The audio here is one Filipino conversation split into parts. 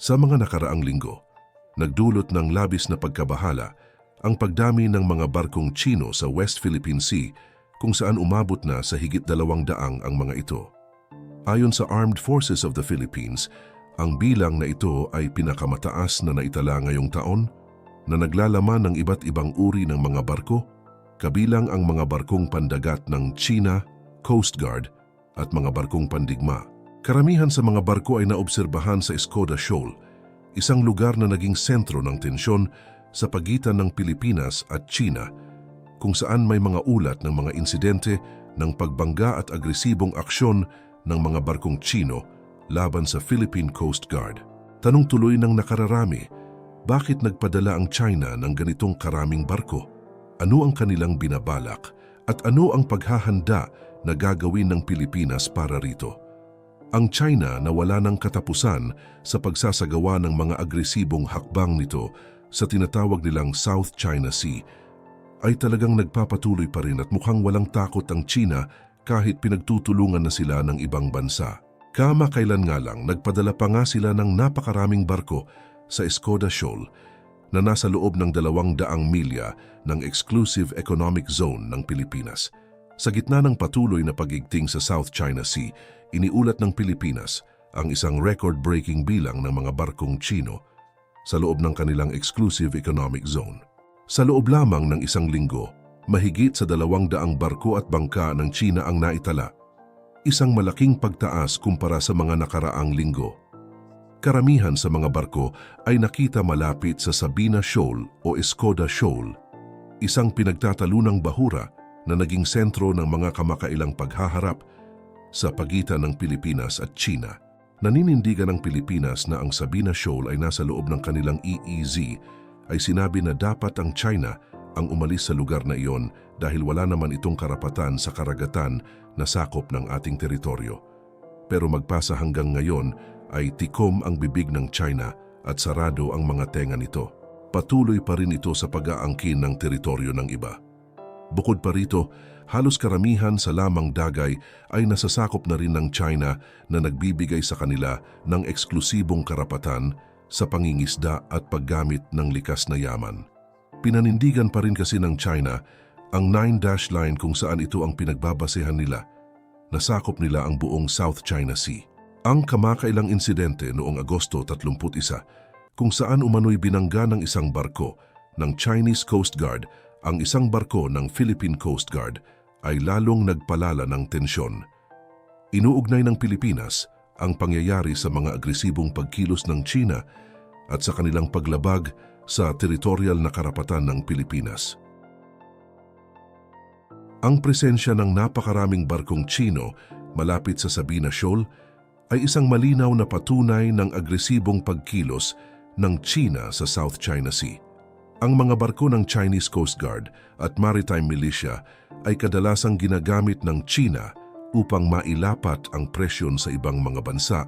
Sa mga nakaraang linggo, nagdulot ng labis na pagkabahala ang pagdami ng mga barkong Chino sa West Philippine Sea kung saan umabot na sa higit dalawang daang ang mga ito. Ayon sa Armed Forces of the Philippines, ang bilang na ito ay pinakamataas na naitala ngayong taon na naglalaman ng iba't ibang uri ng mga barko, kabilang ang mga barkong pandagat ng China, Coast Guard at mga barkong pandigma. Karamihan sa mga barko ay naobserbahan sa Escoda Shoal, isang lugar na naging sentro ng tensyon sa pagitan ng Pilipinas at China, kung saan may mga ulat ng mga insidente ng pagbangga at agresibong aksyon ng mga barkong Chino laban sa Philippine Coast Guard. Tanong tuloy ng nakararami, bakit nagpadala ang China ng ganitong karaming barko? Ano ang kanilang binabalak? At ano ang paghahanda na gagawin ng Pilipinas para rito? Ang China na wala ng katapusan sa pagsasagawa ng mga agresibong hakbang nito sa tinatawag nilang South China Sea ay talagang nagpapatuloy pa rin at mukhang walang takot ang China kahit pinagtutulungan na sila ng ibang bansa. Kamakailan nga lang, nagpadala pa nga sila ng napakaraming barko sa Escoda Shoal na nasa loob ng dalawang daang milya ng Exclusive Economic Zone ng Pilipinas. Sa gitna ng patuloy na pagigting sa South China Sea, iniulat ng Pilipinas ang isang record-breaking bilang ng mga barkong Chino sa loob ng kanilang Exclusive Economic Zone. Sa loob lamang ng isang linggo, mahigit sa dalawang daang barko at bangka ng China ang naitala. Isang malaking pagtaas kumpara sa mga nakaraang linggo. Karamihan sa mga barko ay nakita malapit sa Sabina Shoal o Escoda Shoal, isang pinagtatalunang bahura na naging sentro ng mga kamakailang paghaharap sa pagitan ng Pilipinas at China. Naninindigan ng Pilipinas na ang Sabina Shoal ay nasa loob ng kanilang EEZ ay sinabi na dapat ang China ang umalis sa lugar na iyon dahil wala naman itong karapatan sa karagatan na sakop ng ating teritoryo. Pero magpasa hanggang ngayon ay tikom ang bibig ng China at sarado ang mga tenga nito. Patuloy pa rin ito sa pag-aangkin ng teritoryo ng iba. Bukod pa rito, halos karamihan sa lamang dagay ay nasasakop na rin ng China na nagbibigay sa kanila ng eksklusibong karapatan sa pangingisda at paggamit ng likas na yaman. Pinanindigan pa rin kasi ng China ang Nine Dash Line kung saan ito ang pinagbabasehan nila. Nasakop nila ang buong South China Sea. Ang kamakailang insidente noong Agosto 31 kung saan umano'y binangga ng isang barko ng Chinese Coast Guard ang isang barko ng Philippine Coast Guard ay lalong nagpalala ng tensyon. Inuugnay ng Pilipinas ang pangyayari sa mga agresibong pagkilos ng China at sa kanilang paglabag sa teritorial na karapatan ng Pilipinas. Ang presensya ng napakaraming barkong Chino malapit sa Sabina Shoal ay isang malinaw na patunay ng agresibong pagkilos ng China sa South China Sea. Ang mga barko ng Chinese Coast Guard at Maritime Militia ay kadalasang ginagamit ng China upang mailapat ang presyon sa ibang mga bansa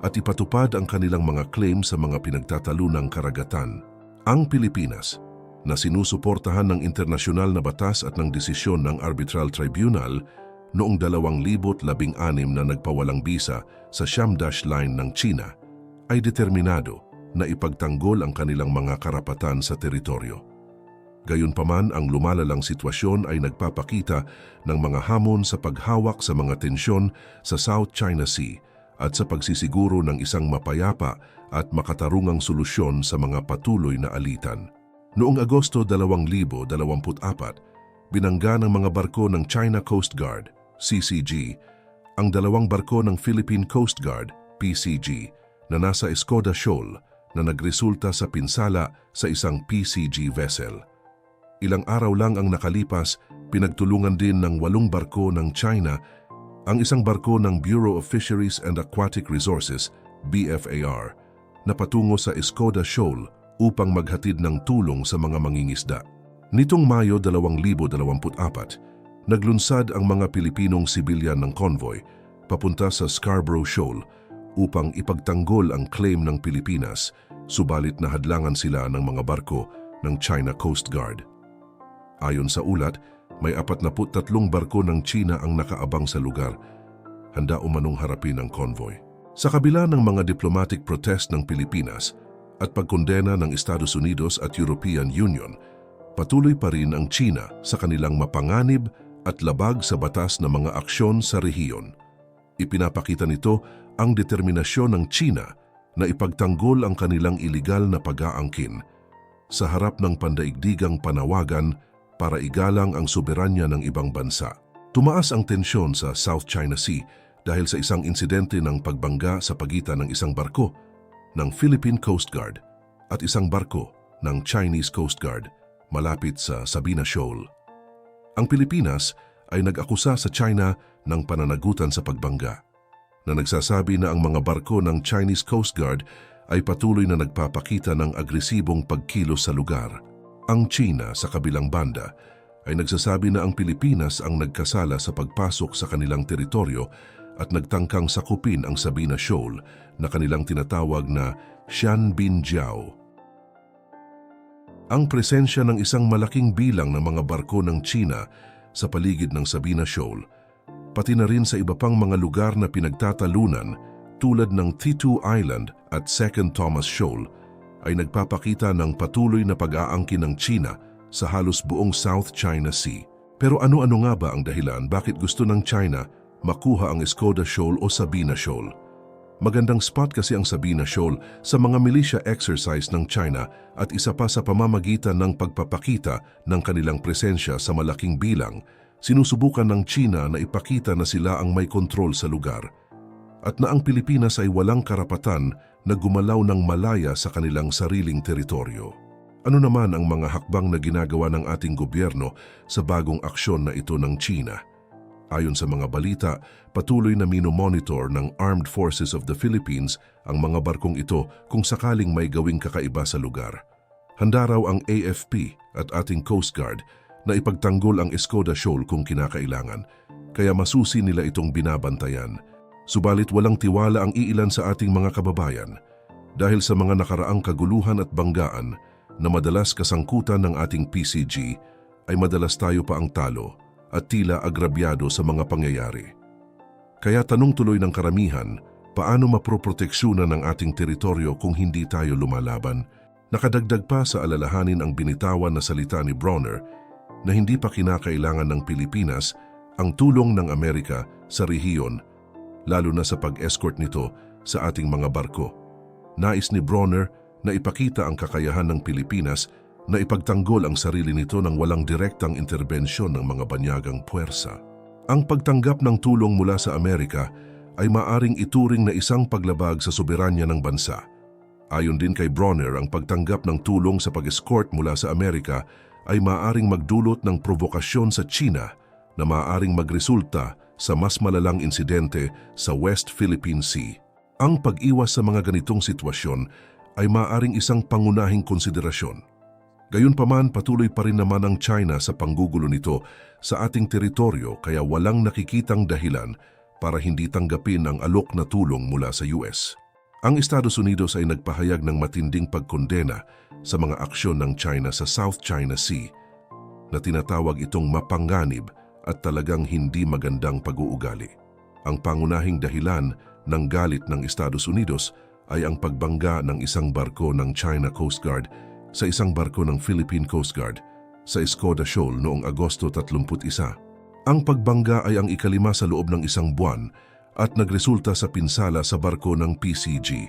at ipatupad ang kanilang mga claim sa mga pinagtatalunang karagatan. Ang Pilipinas, na sinusuportahan ng internasyonal na batas at ng desisyon ng Arbitral Tribunal noong 2016 na nagpawalang bisa sa Shamdash Line ng China, ay determinado na ipagtanggol ang kanilang mga karapatan sa teritoryo. Gayunpaman ang lumalalang sitwasyon ay nagpapakita ng mga hamon sa paghawak sa mga tensyon sa South China Sea at sa pagsisiguro ng isang mapayapa at makatarungang solusyon sa mga patuloy na alitan. Noong Agosto 2024, binangga ng mga barko ng China Coast Guard, CCG, ang dalawang barko ng Philippine Coast Guard, PCG, na nasa Escoda Shoal na nagresulta sa pinsala sa isang PCG vessel. Ilang araw lang ang nakalipas, pinagtulungan din ng walong barko ng China ang isang barko ng Bureau of Fisheries and Aquatic Resources, BFAR, na patungo sa Escoda Shoal upang maghatid ng tulong sa mga mangingisda. Nitong Mayo 2024, naglunsad ang mga Pilipinong sibilyan ng convoy papunta sa Scarborough Shoal upang ipagtanggol ang claim ng Pilipinas, subalit na hadlangan sila ng mga barko ng China Coast Guard. Ayon sa ulat, may 43 barko ng China ang nakaabang sa lugar, handa umanong harapin ang convoy. Sa kabila ng mga diplomatic protest ng Pilipinas at pagkondena ng Estados Unidos at European Union, patuloy pa rin ang China sa kanilang mapanganib at labag sa batas na mga aksyon sa rehiyon. Ipinapakita nito ang determinasyon ng China na ipagtanggol ang kanilang iligal na pag-aangkin sa harap ng pandaigdigang panawagan para igalang ang soberanya ng ibang bansa. Tumaas ang tensyon sa South China Sea dahil sa isang insidente ng pagbangga sa pagitan ng isang barko ng Philippine Coast Guard at isang barko ng Chinese Coast Guard malapit sa Sabina Shoal. Ang Pilipinas ay nag-akusa sa China ng pananagutan sa pagbangga na nagsasabi na ang mga barko ng Chinese Coast Guard ay patuloy na nagpapakita ng agresibong pagkilos sa lugar. Ang China sa kabilang banda ay nagsasabi na ang Pilipinas ang nagkasala sa pagpasok sa kanilang teritoryo at nagtangkang sakupin ang Sabina Shoal na kanilang tinatawag na Xianbinjiao. Ang presensya ng isang malaking bilang ng mga barko ng China sa paligid ng Sabina Shoal, pati na rin sa iba pang mga lugar na pinagtatalunan tulad ng T2 Island at Second Thomas Shoal, ay nagpapakita ng patuloy na pag-aangkin ng China sa halos buong South China Sea. Pero ano-ano nga ba ang dahilan bakit gusto ng China makuha ang Escoda Shoal o Sabina Shoal? Magandang spot kasi ang Sabina Shoal sa mga militia exercise ng China at isa pa sa pamamagitan ng pagpapakita ng kanilang presensya sa malaking bilang, sinusubukan ng China na ipakita na sila ang may kontrol sa lugar at na ang Pilipinas ay walang karapatan na gumalaw ng malaya sa kanilang sariling teritoryo. Ano naman ang mga hakbang na ginagawa ng ating gobyerno sa bagong aksyon na ito ng China? Ayon sa mga balita, patuloy na minomonitor ng Armed Forces of the Philippines ang mga barkong ito kung sakaling may gawing kakaiba sa lugar. Handa raw ang AFP at ating Coast Guard na ipagtanggol ang Escoda Shoal kung kinakailangan, kaya masusi nila itong binabantayan. Subalit walang tiwala ang iilan sa ating mga kababayan dahil sa mga nakaraang kaguluhan at banggaan na madalas kasangkutan ng ating PCG ay madalas tayo pa ang talo at tila agrabyado sa mga pangyayari. Kaya tanong tuloy ng karamihan, paano maproproteksyonan ng ating teritoryo kung hindi tayo lumalaban? Nakadagdag pa sa alalahanin ang binitawan na salita ni Bronner na hindi pa kinakailangan ng Pilipinas ang tulong ng Amerika sa rehiyon, lalo na sa pag-escort nito sa ating mga barko. Nais ni Bronner na ipakita ang kakayahan ng Pilipinas na ipagtanggol ang sarili nito ng walang direktang interbensyon ng mga banyagang puwersa. Ang pagtanggap ng tulong mula sa Amerika ay maaring ituring na isang paglabag sa soberanya ng bansa. Ayon din kay Bronner, ang pagtanggap ng tulong sa pag-escort mula sa Amerika ay maaring magdulot ng provokasyon sa China na maaring magresulta sa mas malalang insidente sa West Philippine Sea. Ang pag-iwas sa mga ganitong sitwasyon ay maaring isang pangunahing konsiderasyon. Gayunpaman patuloy pa rin naman ang China sa panggugulo nito sa ating teritoryo kaya walang nakikitang dahilan para hindi tanggapin ang alok na tulong mula sa US. Ang Estados Unidos ay nagpahayag ng matinding pagkondena sa mga aksyon ng China sa South China Sea na tinatawag itong mapanganib at talagang hindi magandang pag-uugali. Ang pangunahing dahilan ng galit ng Estados Unidos ay ang pagbangga ng isang barko ng China Coast Guard sa isang barko ng Philippine Coast Guard sa Escoda Shoal noong Agosto 31. Ang pagbangga ay ang ikalima sa loob ng isang buwan at nagresulta sa pinsala sa barko ng PCG.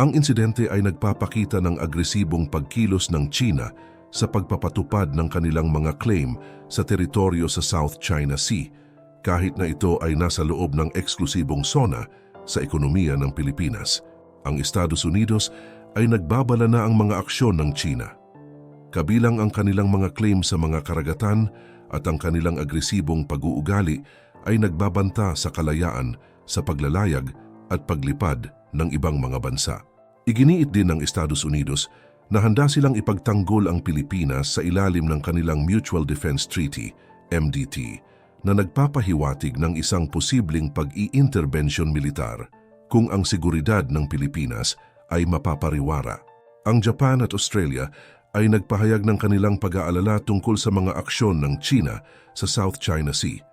Ang insidente ay nagpapakita ng agresibong pagkilos ng China sa pagpapatupad ng kanilang mga claim sa teritoryo sa South China Sea, kahit na ito ay nasa loob ng eksklusibong zona sa ekonomiya ng Pilipinas. Ang Estados Unidos ay nagbabala na ang mga aksyon ng China. Kabilang ang kanilang mga claim sa mga karagatan at ang kanilang agresibong pag-uugali ay nagbabanta sa kalayaan, sa paglalayag at paglipad ng ibang mga bansa. Iginiit din ng Estados Unidos na handa silang ipagtanggol ang Pilipinas sa ilalim ng kanilang Mutual Defense Treaty, MDT, na nagpapahiwatig ng isang posibleng pag-i-intervention militar kung ang seguridad ng Pilipinas ay mapapariwara. Ang Japan at Australia ay nagpahayag ng kanilang pag-aalala tungkol sa mga aksyon ng China sa South China Sea.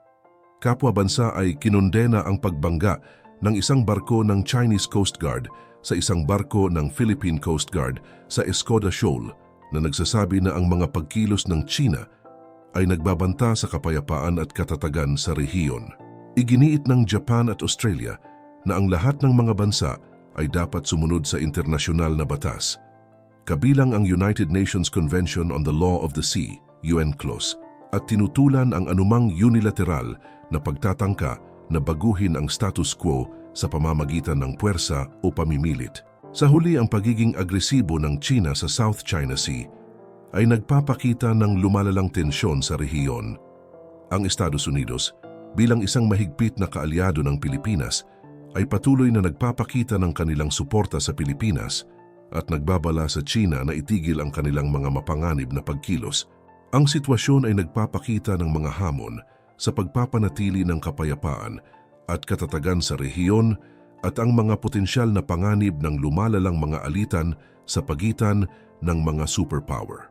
Kapwa bansa ay kinondena ang pagbangga ng isang barko ng Chinese Coast Guard sa isang barko ng Philippine Coast Guard sa Escoda Shoal na nagsasabi na ang mga pagkilos ng China ay nagbabanta sa kapayapaan at katatagan sa rehiyon. Iginiit ng Japan at Australia na ang lahat ng mga bansa ay dapat sumunod sa internasyonal na batas, kabilang ang United Nations Convention on the Law of the Sea, UNCLOS, at tinutulan ang anumang unilateral na pagtatangka na baguhin ang status quo sa pamamagitan ng puwersa o pamimilit. Sa huli ang pagiging agresibo ng China sa South China Sea ay nagpapakita ng lumalalang tensyon sa rehiyon. Ang Estados Unidos, bilang isang mahigpit na kaalyado ng Pilipinas, ay patuloy na nagpapakita ng kanilang suporta sa Pilipinas at nagbabala sa China na itigil ang kanilang mga mapanganib na pagkilos. Ang sitwasyon ay nagpapakita ng mga hamon sa pagpapanatili ng kapayapaan at katatagan sa rehiyon at ang mga potensyal na panganib ng lumalalang mga alitan sa pagitan ng mga superpower.